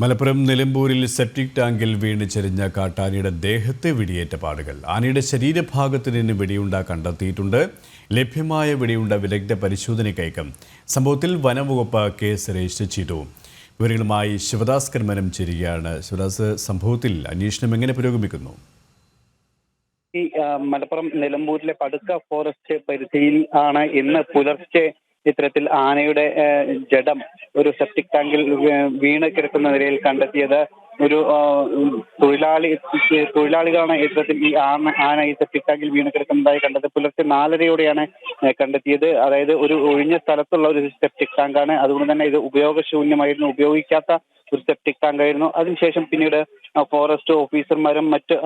മലപ്പുറം നിലമ്പൂരിൽ സെപ്റ്റിക് ടാങ്കിൽ വീണ് ചെരിഞ്ഞ കാട്ടാനയുടെ ദേഹത്തെ വെടിയേറ്റ പാടുകൾ. ആനയുടെ ശരീരഭാഗത്ത് നിന്ന് വെടിയുണ്ട കണ്ടെത്തിയിട്ടുണ്ട്. ലഭ്യമായ വെടിയുണ്ട വിദഗ്ധ പരിശോധനയ്ക്കയക്കും. സംഭവത്തിൽ വനംവകുപ്പ് കേസ് രജിസ്റ്റർ ചെയ്തു. വിവരങ്ങളുമായി ശിവദാസ് കർമ്മനം ചേരുകയാണ് ശിവദാസ് സംഭവത്തിൽ അന്വേഷണം എങ്ങനെ പുരോഗമിക്കുന്നു? ഈ മലപ്പുറം നിലമ്പൂരിലെ പടുക്ക ഫോറസ്റ്റ് പരിധിയിൽ ആണ് ഇന്ന് പുലർച്ചെ ഇത്തരത്തിൽ ആനയുടെ ജഡം ഒരു സെപ്റ്റിക് ടാങ്കിൽ വീണ് കിടക്കുന്ന നിലയിൽ കണ്ടെത്തിയത് ഒരു തൊഴിലാളി തൊഴിലാളികളാണ് ഇത്തരത്തിൽ ഈ ആന ആന ഈ സെപ്റ്റിക് ടാങ്കിൽ വീണ് കിടക്കുന്നതായി കണ്ടത്. പുലർച്ചെ നാലരയോടെയാണ് കണ്ടെത്തിയത്. അതായത് ഒരു ഒഴിഞ്ഞ സ്ഥലത്തുള്ള ഒരു സെപ്റ്റിക് ടാങ്കാണ് അതുകൊണ്ട് തന്നെ ഇത് ഉപയോഗശൂന്യമായിരുന്നു ഉപയോഗിക്കാത്ത ഒരു സെപ്റ്റിക് ടാങ്ക് ആയിരുന്നു. അതിനുശേഷം പിന്നീട് ഫോറസ്റ്റ് ഓഫീസർമാരും മറ്റ്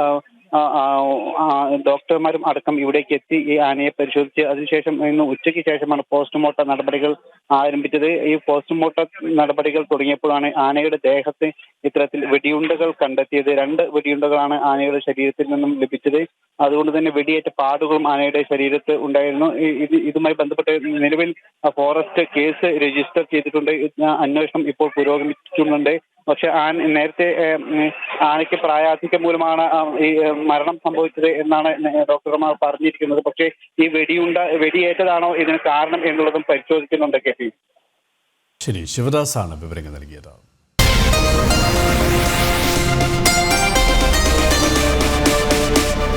ഡോക്ടർമാരും അടക്കം ഇവിടേക്ക് എത്തി ഈ ആനയെ പരിശോധിച്ച്. അതിനുശേഷം ഇന്ന് ഉച്ചയ്ക്ക് ശേഷമാണ് പോസ്റ്റ്മോർട്ടം നടപടികൾ ആരംഭിച്ചത്. ഈ പോസ്റ്റ്മോർട്ടം നടപടികൾ തുടങ്ങിയപ്പോഴാണ് ആനയുടെ ദേഹത്ത് ഇത്തരത്തിൽ വെടിയുണ്ടകൾ കണ്ടെത്തിയത്. രണ്ട് വെടിയുണ്ടകളാണ് ആനയുടെ ശരീരത്തിൽ നിന്നും ലഭിച്ചത്. അതുകൊണ്ട് തന്നെ വെടിയേറ്റ പാടുകളും ആനയുടെ ശരീരത്ത് ഉണ്ടായിരുന്നു. ഇത് ഇതുമായി ബന്ധപ്പെട്ട് നിലവിൽ ഫോറസ്റ്റ് കേസ് രജിസ്റ്റർ ചെയ്തിട്ടുണ്ട്. അന്വേഷണം ഇപ്പോൾ പുരോഗമിക്കുന്നുണ്ട് പക്ഷെ ആൻ നേരത്തെ ആനയ്ക്ക് പ്രായാധിക്യം മൂലമാണ് ഈ മരണം സംഭവിച്ചത് എന്നാണ് ഡോക്ടർമാർ പറഞ്ഞിരിക്കുന്നത്. പക്ഷേ ഈ വെടിയുണ്ട വെടിയേറ്റതാണോ ഇതിന് കാരണം എന്നുള്ളതും പരിശോധിക്കുന്നുണ്ട് കെ ശരി ശിവദാസാണ് വിവരങ്ങൾ നൽകിയത്.